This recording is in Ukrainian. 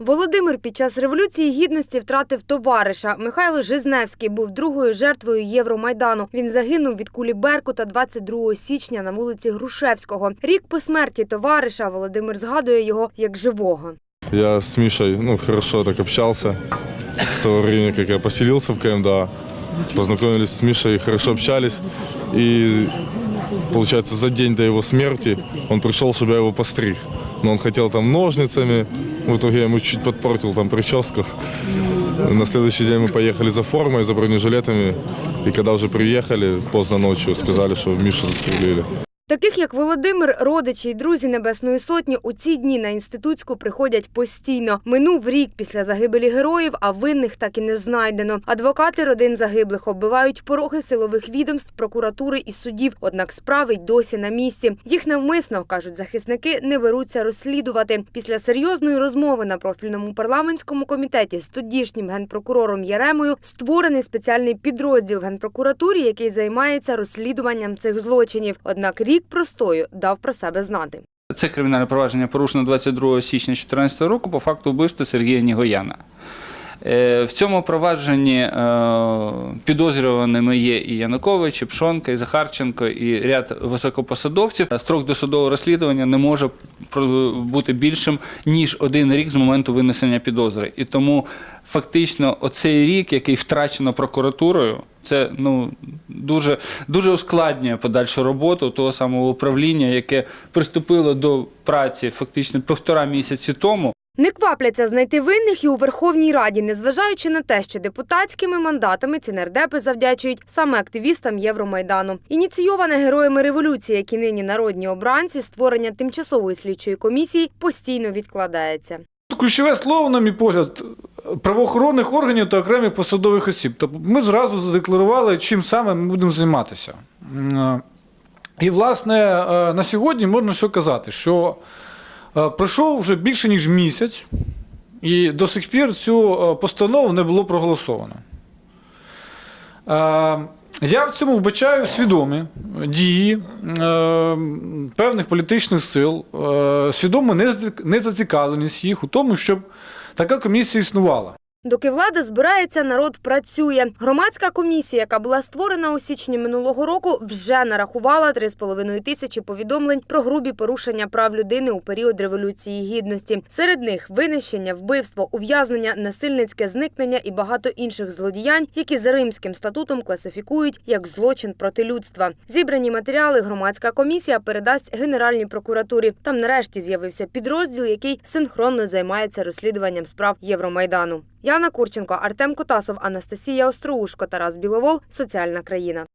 Володимир під час революції гідності втратив товариша. Михайло Жизневський був другою жертвою Євромайдану. Він загинув від кулі Беркута 22 січня на вулиці Грушевського. Рік по смерті товариша Володимир згадує його як живого. Я з Мішою ну, хорошо так общался з того времени, як я поселився в КМДА. Познакомились с Мишей, хорошо общались. И, получается, за день до его смерти он пришел, чтобы я его постриг. Но он хотел там ножницами. В итоге я ему чуть подпортил там прическу. На следующий день мы поехали за формой, за бронежилетами. И когда уже приехали, поздно ночью, сказали, что Мишу застрелили. Таких як Володимир, родичі й друзі Небесної Сотні у ці дні на інститутську приходять постійно. Минув рік після загибелі героїв, а винних так і не знайдено. Адвокати родин загиблих оббивають пороги силових відомств, прокуратури і судів. Однак справи й досі на місці. Їх навмисно кажуть захисники, не беруться розслідувати. Після серйозної розмови на профільному парламентському комітеті з тодішнім генпрокурором Яремою створений спеціальний підрозділ генпрокуратурі, який займається розслідуванням цих злочинів. Однак рік простою дав про себе знати. Це кримінальне провадження порушено 22 січня 2014 року по факту вбивства Сергія Нігояна. Е, В цьому провадженні е, підозрюваними є і Янукович, і Пшонка, і Захарченко, і ряд високопосадовців. Строк досудового розслідування не може бути більшим ніж один рік з моменту винесення підозри. І тому фактично оцей рік, який втрачено прокуратурою, це ну дуже дуже ускладнює подальшу роботу того самого управління, яке приступило до праці фактично півтора місяці тому. Не квапляться знайти винних і у Верховній Раді, незважаючи на те, що депутатськими мандатами ці нардепи завдячують саме активістам Євромайдану. Ініційоване героями революції, які нині народні обранці, створення тимчасової слідчої комісії постійно відкладається. Ключове слово, на мій погляд, правоохоронних органів та окремих посадових осіб. Тобто ми зразу задекларували, чим саме ми будемо займатися. Е, І, власне, е, на сьогодні можна що казати, що пройшов вже більше, ніж місяць, і до сих пір цю е, постанову не було проголосовано. Е, Я в цьому вбачаю свідомі дії е, певних політичних сил, е, свідому незацікавленість їх у тому, щоб така комісія існувала. Доки влада збирається, народ працює. Громадська комісія, яка була створена у січні минулого року, вже нарахувала 3,5 тисячі повідомлень про грубі порушення прав людини у період революції гідності. Серед них винищення, вбивство, ув'язнення, насильницьке зникнення і багато інших злодіянь, які за римським статутом класифікують як злочин проти людства. Зібрані матеріали громадська комісія передасть Генеральній прокуратурі. Там нарешті з'явився підрозділ, який синхронно займається розслідуванням справ Євромайдану. Яна Курченко, Артем Котасов, Анастасія Остроушко, Тарас Біловол. Соціальна країна.